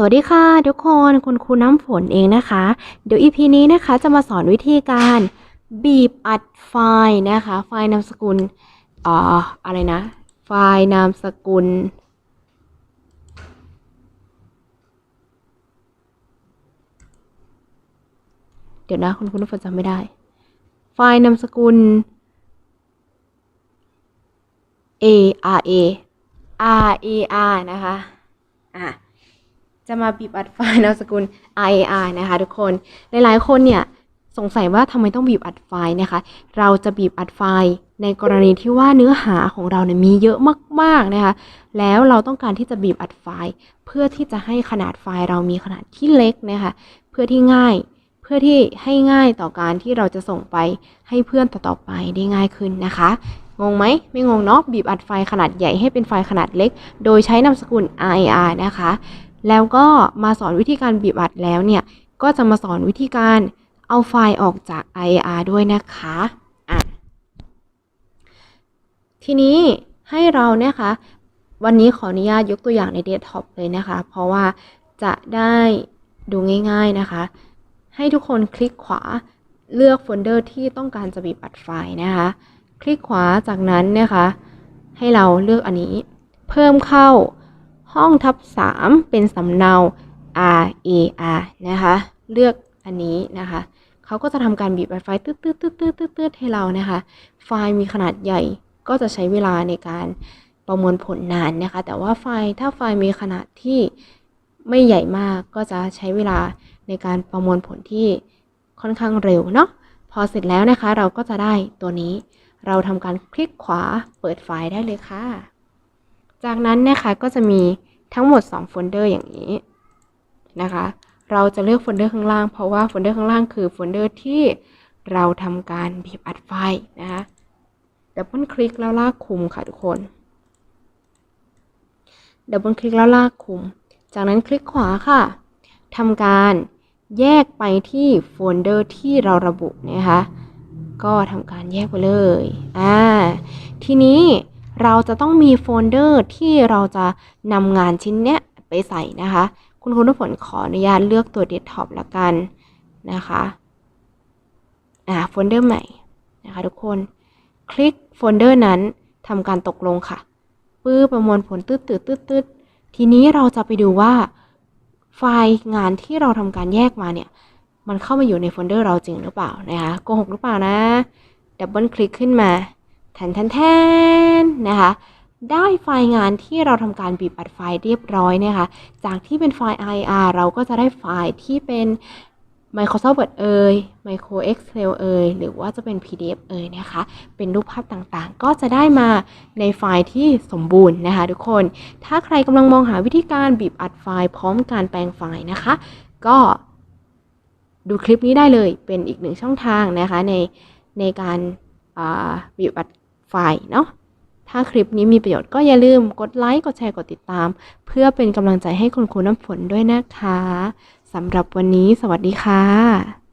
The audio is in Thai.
สวัสดีค่ะทุกคนคุณครูน้ำฝนเองนะคะ เดี๋ยว EP นี้นะคะจะมาสอนวิธีการบีบอัดไฟล์นะคะ ไฟล์นามสกุลอ่าอะไรนะ ไฟล์นามสกุล เดี๋ยวนะคุณครูน้ำฝนจำไม่ได้ ไฟล์นามสกุล A R A R A R นะคะอะ จะมาบีบอัดไฟล์นามสกุล IAR นะคะทุกคน หลายๆ คนเนี่ยสงสัยว่าทำไมต้องบีบอัดไฟล์นะคะ เราจะบีบอัดไฟล์ในกรณีที่ว่าเนื้อหาของเราเนี่ยมีเยอะมากๆนะคะ แล้วเราต้องการที่จะบีบอัดไฟล์ เพื่อที่จะให้ขนาดไฟล์เรามีขนาดที่เล็กนะคะ เพื่อที่ง่าย เพื่อที่ให้ง่ายต่อการที่เราจะส่งไปให้เพื่อนต่อๆไปได้ง่ายขึ้นนะคะ งงไหม ไม่งงเนาะ บีบอัดไฟล์ขนาดใหญ่ให้เป็นไฟล์ขนาดเล็ก โดยใช้นามสกุล IR นะคะ แล้วก็มาสอนวิธีการบีบอัดแล้วเนี่ย ก็จะมาสอนวิธีการเอาไฟล์ออกจาก IAR ด้วยนะคะอะทีนี้ให้เรานะคะ วันนี้ขออนุญาตยกตัวอย่างในเดสก์ท็อปเลยนะคะ เพราะว่าจะได้ดูง่าย ๆนะคะ ให้ทุกคนคลิกขวาเลือกโฟลเดอร์ที่ต้องการจะบีบอัดไฟล์นะคะ คลิกขวาจากนั้นนะคะ ให้เราเลือกอันนี้ เพิ่มเข้า ห้องทับ 3 เป็นสำเนา R A R นะคะ เลือกอันนี้นะคะเขาก็จะทำการบีบไฟล์ตืดตืดตืดตืดตืดตืดให้เรานะคะ ไฟล์มีขนาดใหญ่ก็จะใช้เวลาในการประมวลผลนานนะคะ แต่ว่าไฟล์ถ้าไฟล์มีขนาดที่ไม่ใหญ่มากก็จะใช้เวลาในการประมวลผลที่ค่อนข้างเร็วเนาะพอเสร็จแล้วนะคะเราก็จะได้ตัวนี้ เราทำการคลิกขวาเปิดไฟล์ได้เลยค่ะ จากนั้นนะคะก็จะมีทั้งหมด 2 โฟลเดอร์อย่างนี้นะคะ เราจะเลือกโฟลเดอร์ข้างล่างเพราะว่าโฟลเดอร์ข้างล่างคือโฟลเดอร์ที่เราทำการบีบอัดไฟล์นะคะดับเบิลคลิกแล้วลากคุมค่ะทุกคนดับเบิลคลิกแล้วลากคุม จากนั้นคลิกขวาค่ะทำการแยกไปที่โฟลเดอร์ที่เราระบุนะคะ ก็ทำการแยกไปเลย อ่า ทีนี้ เราจะต้องมีโฟลเดอร์ที่เราจะนำงานชิ้นเนี้ยไปใส่นะคะ คุณครูน้ำฝนขออนุญาตเลือกตัวเดสก์ท็อปละกันนะคะอ่าโฟลเดอร์ใหม่นะคะทุกคน คลิกโฟลเดอร์นั้นทำการตกลงค่ะปื้อประมวลผลตืดตืดตืดตืดทีนี้เราจะไปดูว่า ไฟล์งานที่เราทำการแยกมาเนี่ย มันเข้ามาอยู่ในโฟลเดอร์เราจริงหรือเปล่านะคะโกหกหรือเปล่านะดับเบิลคลิกขึ้นมา แทนแทนแทนนะคะ ได้ไฟล์งานที่เราทำการบีบอัดไฟล์เรียบร้อยนะคะ จากที่เป็นไฟล์ IR เราก็จะได้ไฟล์ที่เป็น Microsoft Word เอ่ย Micro Excel เอ่ย หรือว่าจะเป็น PDF เอ่ยนะคะ เป็นรูปภาพต่างๆ ก็จะได้มาในไฟล์ที่สมบูรณ์นะคะทุกคน ถ้าใครกำลังมองหาวิธีการบีบอัดไฟล์พร้อมการแปลงไฟล์นะคะ ก็ดูคลิปนี้ได้เลย เป็นอีกหนึ่งช่องทางนะคะในในการบีบอัด ไฟล์เนาะถ้าคลิปนี้มีประโยชน์ก็อย่าลืมกดไลค์กดแชร์กดติดตาม เพื่อเป็นกำลังใจให้คุณครูน้ำฝนด้วยนะคะสำหรับวันนี้สวัสดีค่ะ